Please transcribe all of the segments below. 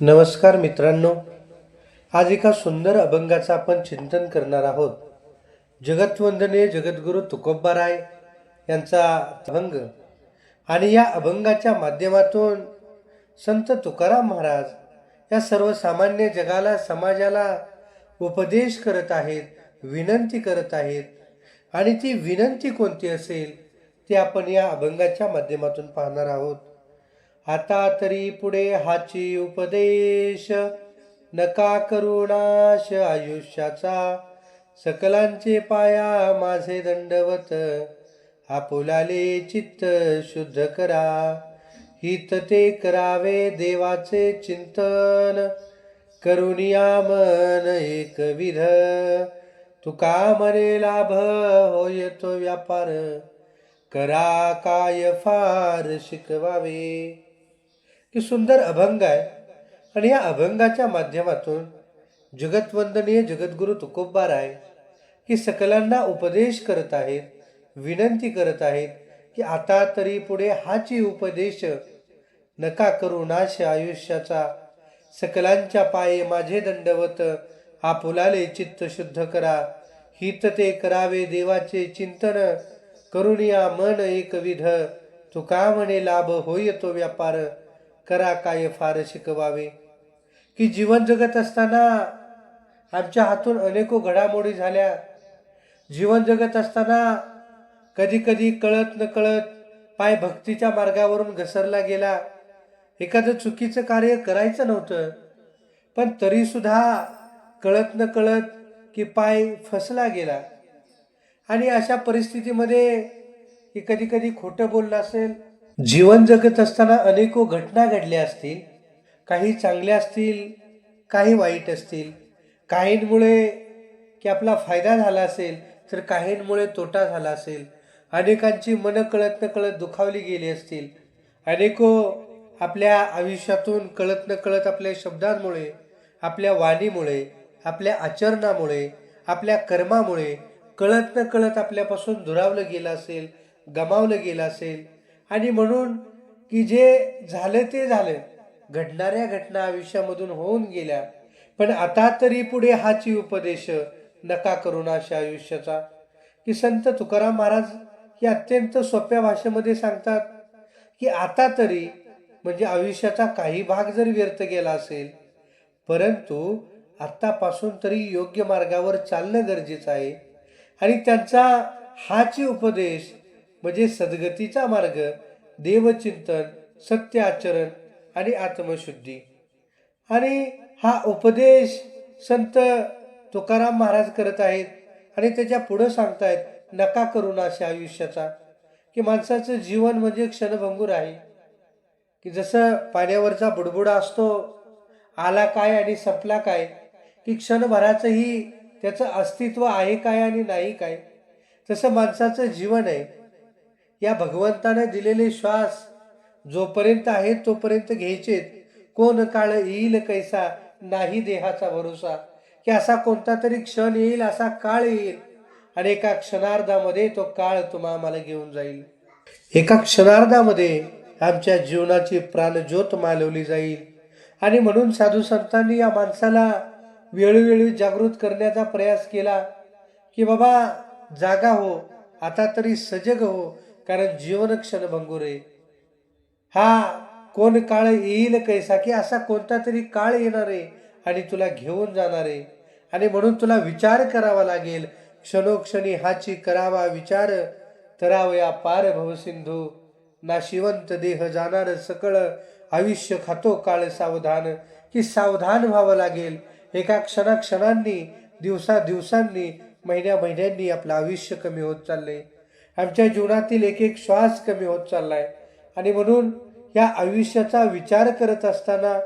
नमस्कार मित्रांनो. आज एका सुंदर अभंगाचं आपण चिंतन करणार आहोत. जगतवंदनीय जगद्गुरू तुकोबाराय यांचा अभंग आणि या अभंगाच्या माध्यमातून संत तुकाराम महाराज या सर्वसामान्य जगाला समाजाला उपदेश करत आहेत विनंती करत आहेत आणि ती विनंती कोणती असेल ती आपण या अभंगाच्या माध्यमातून पाहणार आहोत. आता तरी पुढे हाची उपदेश. नका करुणाश आयुष्याचा. सकलांचे पाया माझे दंडवत. आपुलाले चित्त शुद्ध करा. हित ते करावे देवाचे चिंतन. करुणिया मन एकविध तुका मने लाभ होय तो व्यापार. करा काय फार शिकवावे. की सुंदर अभंग आहे. आणि या अभंगाच्या माध्यमातून जगतवंदनीय जगद्गुरू तुकोबार आहे की सकलांना उपदेश करत आहेत विनंती करत आहेत की आता तरी पुढे हाची उपदेश नका करू नाश आयुष्याचा. सकलांच्या पाये माझे दंडवत आपुलाले चित्त शुद्ध करा. हित ते करावे देवाचे चिंतन करुणिया मन एकविध तुका म्हणे लाभ होय तो व्यापार. करा काय फार शिकवावे? की जीवन जगत असताना आमच्या हातून अनेको घडामोडी झाल्या. जीवन जगत असताना कधी कधी कळत न कळत पाय भक्तीच्या मार्गावरून घसरला गेला. एखादं चुकीचं कार्य करायचं नव्हतं. पण तरीसुद्धा कळत न कळत की पाय फसला गेला. आणि अशा परिस्थितीमध्ये की कधी कधी खोटं बोललं असेल जीवन जगत असताना अनेको घटना घडल्या असतील. काही चांगल्या असतील काही वाईट असतील. काहींमुळे की आपला फायदा झाला असेल तर काहींमुळे तोटा झाला असेल. अनेकांची मनं कळत न कळत दुखावली गेली असतील. अनेको आपल्या आयुष्यातून कळत न कळत आपल्या शब्दांमुळे आपल्या वाणीमुळे आपल्या आचरणामुळे आपल्या कर्मामुळे कळत न कळत आपल्यापासून दुरावलं गेलं असेल गमावलं गेलं असेल. आणि म्हणून की जे झालं ते झालं. घडणाऱ्या घटना आयुष्यामधून होऊन गेल्या. पण आता तरी पुढे हाची उपदेश नका करुणाशा आयुष्याचा. की संत तुकाराम महाराज हे अत्यंत सोप्या भाषेमध्ये सांगतात की आता तरी म्हणजे आयुष्याचा काही भाग जर व्यर्थ गेला असेल परंतु आत्तापासून तरी योग्य मार्गावर चालणं गरजेचं आहे. आणि त्यांचा हाची उपदेश म्हणजे सद्गतीचा मार्ग देवचिंतन सत्य आचरण आणि आत्मशुद्धी. आणि हा उपदेश संत तुकाराम महाराज करत आहेत आणि त्याच्या पुढं सांगतायत नका करू अशा आयुष्याचा. की माणसाचं जीवन म्हणजे क्षणभंगूर आहे. की जसं पाण्यावरचा बुडबुडा असतो आला काय आणि संपला काय की क्षणभराचंही त्याचं अस्तित्व आहे काय आणि नाही काय तसं माणसाचं जीवन आहे. या भगवंताने दिलेले श्वास जोपर्यंत आहेत तोपर्यंत घ्यायचे कोण काळ येईल कैसा? नाही देहाचा भरोसा. की असा कोणता तरी क्षण येईल असा काळ येईल. आणि एका क्षणार्धामध्ये तो काळ तुम्हा आम्हाला घेऊन जाईल. एका क्षणार्धामध्ये आमच्या जीवनाची प्राणज्योत मालवली जाईल. आणि म्हणून साधू संतांनी या माणसाला वेळोवेळी जागृत करण्याचा प्रयास केला की बाबा जागा हो आता तरी सजग हो कारण जीवन क्षणभंगूर आहे हा कोण काळ येईल कैसा की असा कोणता तरी काळ येणार आहे आणि तुला घेऊन जाणार. आहे आणि म्हणून तुला विचार करावा लागेल. क्षणोक्षणी हाची करावा विचार. तरावया पार भवसिंधू नाशिवंत देह जाणार सकळ. आयुष्य खातो काळ सावधान. की सावधान व्हावं लागेल. एका क्षणाक्षणांनी दिवसा दिवसांनी महिन्या महिन्यांनी आपलं आयुष्य कमी होत चाललंय आमच्या जीवनातील एक एक श्वास कमी होत चालला आहे आणि म्हणून या आयुष्याचा विचार करत असताना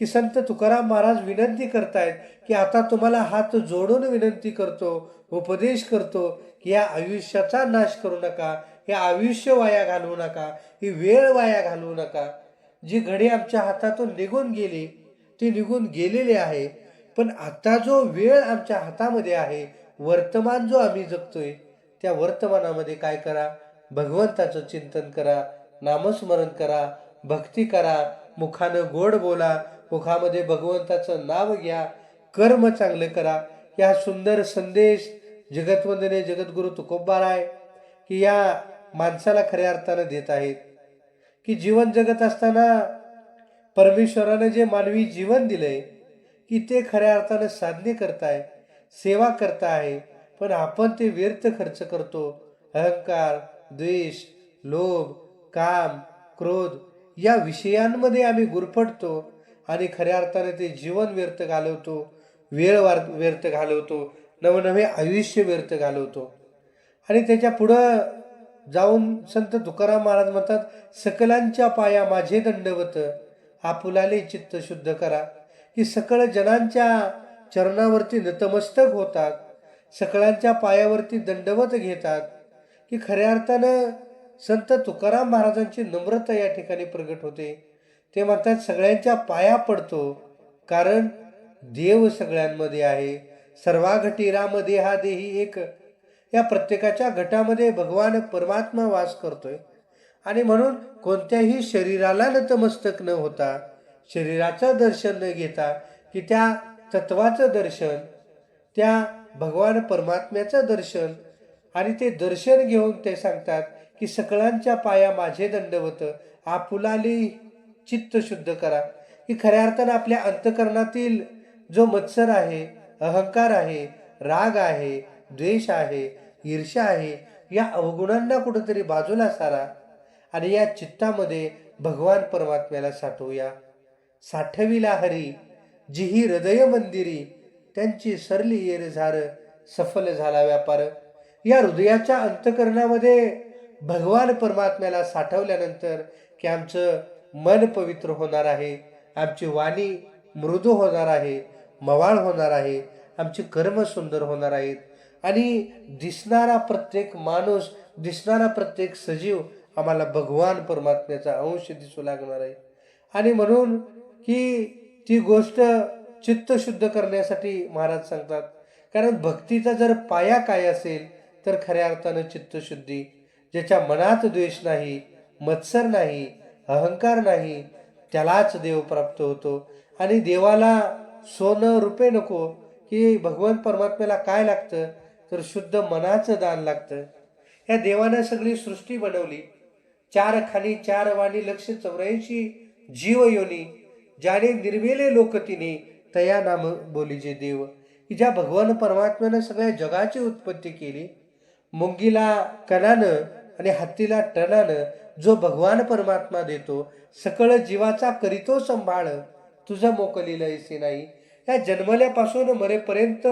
की संत तुकाराम महाराज विनंती करतायत की आता तुम्हाला हात जोडून विनंती करतो उपदेश करतो की या आयुष्याचा नाश करू नका हे आयुष्य वाया घालवू नका ही वेळ वाया घालवू नका. जी घडी आमच्या हातातून निघून गेली ती निघून गेलेली आहे. पण आता जो वेळ आमच्या हातामध्ये आहे वर्तमान जो आम्ही जगतोय त्या वर्तमानामध्ये काय करा? भगवंताचं चिंतन करा नामस्मरण करा भक्ती करा मुखानं गोड बोला मुखामध्ये भगवंताचं नाव घ्या कर्म चांगलं करा. या सुंदर संदेश जगतवंदने जगद्गुरु तुकोबाराय की या माणसाला खऱ्या अर्थानं देत आहेत. की जीवन जगत असताना परमेश्वरानं जे मानवी जीवन दिलंय की ते खऱ्या अर्थानं साधने करताय सेवा करता आहे पण आपण ते व्यर्थ खर्च करतो. अहंकार द्वेष लोभ काम क्रोध या विषयांमध्ये आम्ही गुरफटतो आणि खऱ्या अर्थाने ते जीवन व्यर्थ घालवतो वेळ वार व्यर्थ घालवतो नवनवे आयुष्य व्यर्थ घालवतो. आणि त्याच्या पुढं जाऊन संत तुकाराम महाराज म्हणतात सकलांच्या पाया माझे दंडवत आपुलाले चित्त शुद्ध करा. की सकळ जनांच्या चरणावरती नतमस्तक होतात. सकळांच्या पायावरती दंडवत घेतात की खऱ्या अर्थानं संत तुकाराम महाराजांची नम्रता या ठिकाणी प्रगट होते. ते म्हणतात सगळ्यांच्या पाया पडतो कारण देव सगळ्यांमध्ये आहे. सर्वाघटी राम देहा देही एक. या प्रत्येकाच्या घटामध्ये भगवान परमात्मा वास करतोय. आणि म्हणून कोणत्याही शरीराला नतमस्तक न होता शरीराचं दर्शन न घेता की त्या तत्वाचं दर्शन त्या भगवान परमात्म्याचं दर्शन. आणि ते दर्शन घेऊन ते सांगतात की सकळांच्या पाया माझे दंडवत आपुलाली चित्त शुद्ध करा. की खऱ्या अर्थानं आपल्या अंतकरणातील जो मत्सर आहे अहंकार आहे राग आहे द्वेष आहे ईर्ष्या आहे या अवगुणांना कुठंतरी बाजूला सारा आणि या चित्तामध्ये भगवान परमात्म्याला साठवूया. साठविला हरी जिही हृदय मंदिरी त्यांची सरली येर झार सफल झाला व्यापार. या हृदयाच्या अंतकरणामध्ये भगवान परमात्म्याला साठवल्यानंतर की आमचं मन पवित्र होणार आहे आमची वाणी मृदू होणार आहे मवाळ होणार आहे आमची कर्म सुंदर होणार आहेत. आणि दिसणारा प्रत्येक माणूस दिसणारा प्रत्येक सजीव आम्हाला भगवान परमात्म्याचा अंश दिसू लागणार आहे. आणि म्हणून की ती गोष्ट चित्त शुद्ध करण्यासाठी महाराज सांगतात. कारण भक्तीचा जर पाया काय असेल तर खऱ्या अर्थानं चित्तशुद्धी ज्याच्या मनात द्वेष नाही मत्सर नाही अहंकार नाही त्यालाच देव प्राप्त होतो. आणि देवाला सोनं रुपे नको की भगवान परमात्म्याला काय लागतं? तर शुद्ध मनाचं दान लागतं. या देवानं सगळी सृष्टी बनवली. चार खाली चार वाणी लक्ष चौऱ्याऐंशी जीव योनी ज्याने निर्मेले लोक तिने तया नाम बोलीचे देव. की ज्या भगवान परमात्म्यानं सगळ्या जगाची उत्पत्ती केली. मुंगीला कणानं आणि हत्तीला टणानं जो भगवान परमात्मा देतो सकळ जीवाचा करीतो सांभाळ तुझं मोकलीला ऐसे नाही या जन्मल्यापासून मरेपर्यंत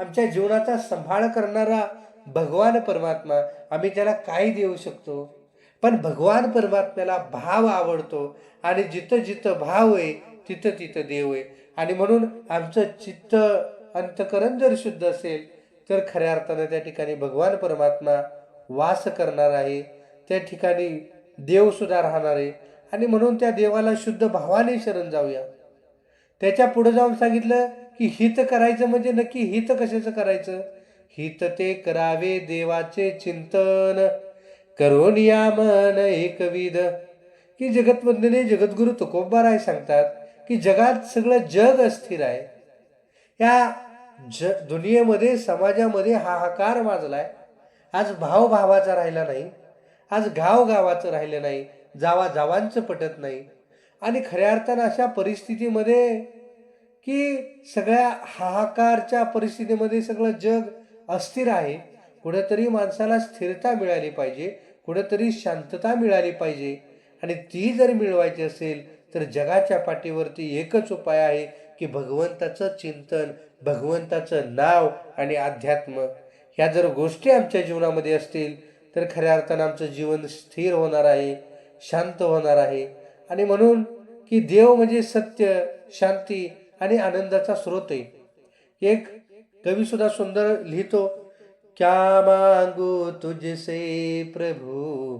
आमच्या जीवनाचा सांभाळ करणारा भगवान परमात्मा आम्ही त्याला काय देऊ शकतो. पण भगवान परमात्म्याला भाव आवडतो आणि जिथं जिथं भाव आहे तिथं तिथं देव आहे. आणि म्हणून आमचं चित्त अंतकरण जर शुद्ध असेल तर खऱ्या अर्थानं त्या ठिकाणी भगवान परमात्मा वास करणार आहे. त्या ठिकाणी देवसुद्धा राहणार आहे. आणि म्हणून त्या देवाला शुद्ध भावाने शरण जाऊया. त्याच्या पुढे जाऊन सांगितलं की हित करायचं म्हणजे नक्की हित कशाचं करायचं? हित ते करावे देवाचे चिंतन. करून या मन एकविध. की जगतवंदने जगद्गुरु तुकोबाराय सांगतात की जगात सगळं जग अस्थिर आहे. या ज दुनियेमध्ये समाजामध्ये हाहाकार वाजलाय. आज भाव भावाचा राहिला नाही. आज गाव गावाचं राहिलं नाही. जावा जावांचं पटत नाही. आणि खऱ्या अर्थानं अशा परिस्थितीमध्ये की सगळ्या हाहाकारच्या परिस्थितीमध्ये सगळं जग अस्थिर आहे. कुठंतरी माणसाला स्थिरता मिळाली पाहिजे. कुठंतरी शांतता मिळाली पाहिजे. आणि ती जर मिळवायची असेल तर जगाच्या पाठीवरती एकच उपाय आहे की भगवंताचं चिंतन भगवंताचं नाव आणि अध्यात्म. ह्या जर गोष्टी आमच्या जीवनामध्ये असतील तर खऱ्या अर्थानं आमचं जीवन स्थिर होणार आहे शांत होणार आहे. आणि म्हणून की देव म्हणजे सत्य शांती आणि आनंदाचा स्रोत आहे. एक कवी सुद्धा सुंदर लिहितो क्या मांगू तुझसे प्रभू?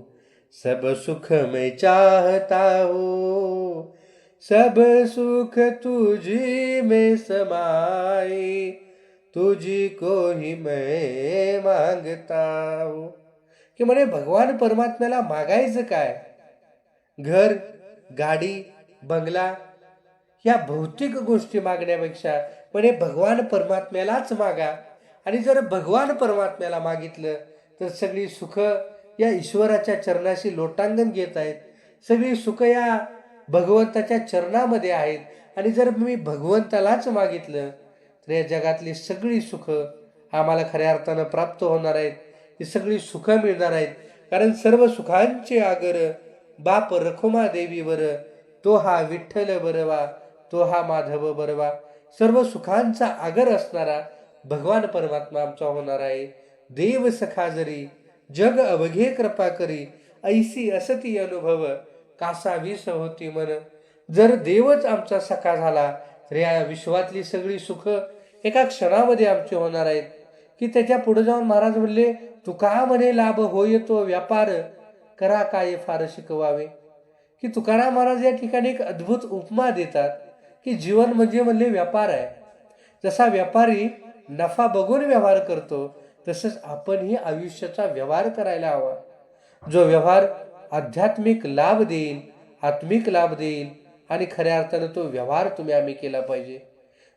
सब सुख मैं चाहता हो सब सुख तुझी में समाए तुझी को ही मैं मांगता हूँ। की म्हणे भगवान परमात्म्याला मागायचं काय? घर गाडी बंगला या भौतिक गोष्टी मागण्यापेक्षा पण हे भगवान परमात्म्यालाच मागा. आणि जर भगवान परमात्म्याला मागितलं तर सगळी सुख या ईश्वराच्या चरणाशी लोटांगण घेत आहेत. सगळी सुख या भगवंताच्या चरणामध्ये आहेत. आणि जर मी भगवंतालाच मागितलं तर या जगातली सगळी सुख आम्हाला खऱ्या अर्थानं प्राप्त होणार आहेत. ही सगळी सुख मिळणार आहेत. कारण सर्व सुखांचे आगर बाप रखुमा देवीवर तो हा विठ्ठल बरवा तो हा माधव बरवा. सर्व सुखांचा आगर असणारा भगवान परमात्मा आमचा होणार आहे. देव सखा जरी जग अवघे कृपा करी ऐसी असती अनुभव कासा विष होती मन. जर देवच आमचा सखा झाला तर या विश्वातली सगळी सुख एका क्षणामध्ये आमची होणार आहेत. की त्याच्या पुढे जाऊन महाराज म्हणले तुका म्हणे लाभ होय तो व्यापार? करा काय फार शिकवावे. की तुकाराम महाराज या ठिकाणी एक अद्भुत उपमा देतात की जीवन म्हणजे म्हणले व्यापार आहे. जसा व्यापारी नफा बघून व्यवहार करतो तसंच आपणही आयुष्याचा व्यवहार करायला हवा. जो व्यवहार आध्यात्मिक लाभ देईल आत्मिक लाभ देईल आणि खऱ्या अर्थानं तो व्यवहार तुम्ही आम्ही केला पाहिजे.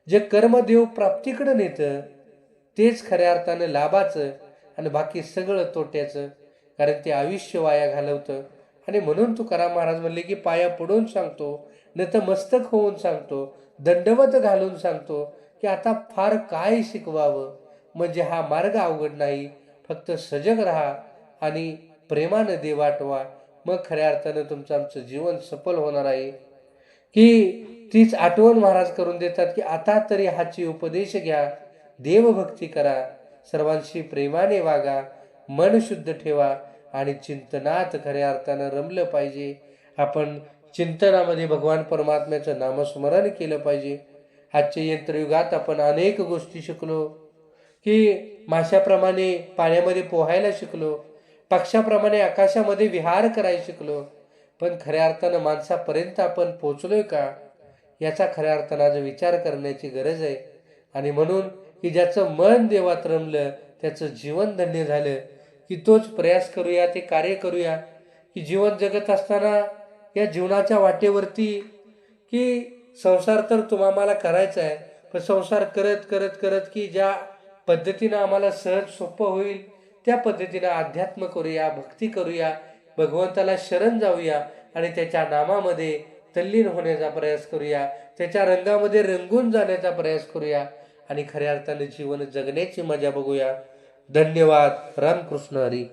जे कर्मदेव प्राप्तीकडे नेतं तेच खऱ्या अर्थानं लाभाचं आणि बाकी सगळं तोट्याचं कारण ते आयुष्य वाया घालवतं. आणि म्हणून तुकाराम महाराज म्हणले की पाया पडून सांगतो न तर मस्तक होऊन सांगतो दंडवत घालून सांगतो की आता फार काय शिकवावं? म्हणजे हा मार्ग अवघड नाही. फक्त सजग राहा आणि प्रेमानं देवाटवा मग खऱ्या अर्थानं तुमचं आमचं जीवन सफल होणार आहे. की तीच आठवण महाराज करून देतात की आता तरी हाची उपदेश घ्या. देवभक्ती करा. सर्वांशी प्रेमाने वागा. मन शुद्ध ठेवा. आणि चिंतनात खऱ्या अर्थानं रमलं पाहिजे. आपण चिंतनामध्ये भगवान परमात्म्याचं नामस्मरण केलं पाहिजे. आजच्या यंत्रयुगात आपण अनेक गोष्टी शिकलो. की माशाप्रमाणे पाण्यामध्ये पोहायला शिकलो पक्षाप्रमाणे आकाशामध्ये विहार करायला शिकलो. पण खऱ्या अर्थानं माणसापर्यंत आपण पोचलोय का? याचा खऱ्या अर्थानं आज विचार करण्याची गरज आहे. आणि म्हणून की ज्याचं मन देवात रमलं त्याचं जीवन धन्य झालं की तोच प्रयास करूया ते कार्य करूया. की जीवन जगत असताना या जीवनाच्या वाटेवरती की संसार तर तुम्हाला करायचा आहे पण संसार करत करत करत की ज्या पद्धतीनं आम्हाला सहज सोपं होईल. त्या पद्धतीनं अध्यात्म करूया भक्ती करूया भगवंताला शरण जाऊया आणि त्याच्या नामामध्ये तल्लीन होण्याचा प्रयास करूया त्याच्या रंगामध्ये रंगून जाण्याचा प्रयास करूया आणि खऱ्या अर्थाने जीवन जगण्याची मजा बघूया. धन्यवाद. रामकृष्ण हरी.